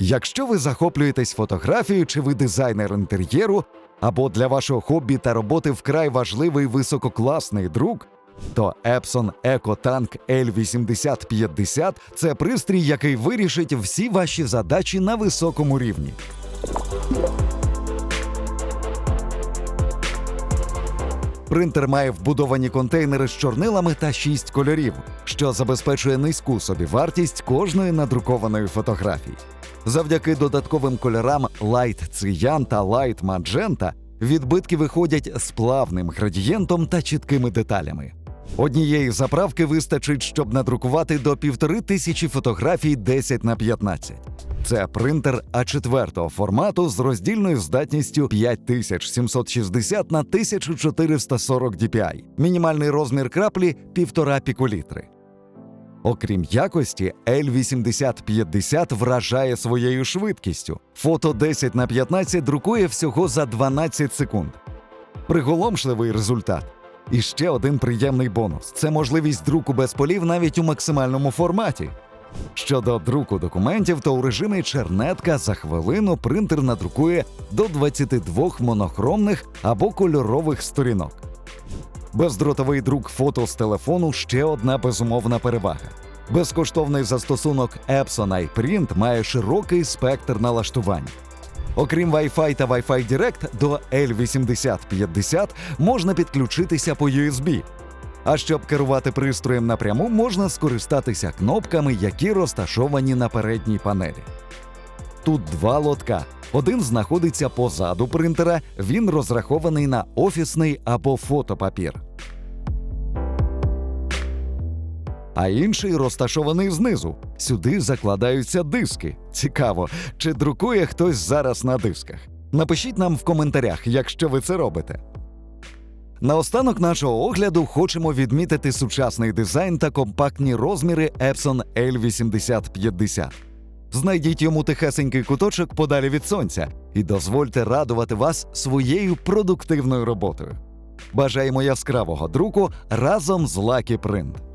Якщо ви захоплюєтесь фотографією чи ви дизайнер інтер'єру, або для вашого хобі та роботи вкрай важливий висококласний друк, то Epson EcoTank L8050 – це пристрій, який вирішить всі ваші задачі на високому рівні. Принтер має вбудовані контейнери з чорнилами та 6 кольорів, що забезпечує низьку собівартість кожної надрукованої фотографії. Завдяки додатковим кольорам Light Cyan та Light Magenta відбитки виходять з плавним градієнтом та чіткими деталями. Однієї заправки вистачить, щоб надрукувати до півтори тисячі фотографій 10 на 15. Це принтер А4 формату з роздільною здатністю 5760 на 1440 dpi. Мінімальний розмір краплі 1,5 піколітри. Окрім якості, L8050 вражає своєю швидкістю. Фото 10 на 15 друкує всього за 12 секунд. Приголомшливий результат. І ще один приємний бонус це можливість друку без полів навіть у максимальному форматі. Щодо друку документів, то у режимі чернетка за хвилину принтер надрукує до 22 монохромних або кольорових сторінок. Бездротовий друк фото з телефону ще одна безумовна перевага. Безкоштовний застосунок Epson iPrint має широкий спектр налаштувань. Окрім Wi-Fi та Wi-Fi Direct, до L8050 можна підключитися по USB. А щоб керувати пристроєм напряму, можна скористатися кнопками, які розташовані на передній панелі. Тут два лотка. Один знаходиться позаду принтера, він розрахований на офісний або фотопапір. А інший розташований знизу. Сюди закладаються диски. Цікаво, чи друкує хтось зараз на дисках. Напишіть нам в коментарях, якщо ви це робите. Наостанок нашого огляду хочемо відмітити сучасний дизайн та компактні розміри Epson L8050. Знайдіть йому тихесенький куточок подалі від сонця і дозвольте радувати вас своєю продуктивною роботою. Бажаємо яскравого друку разом з Lucky Print.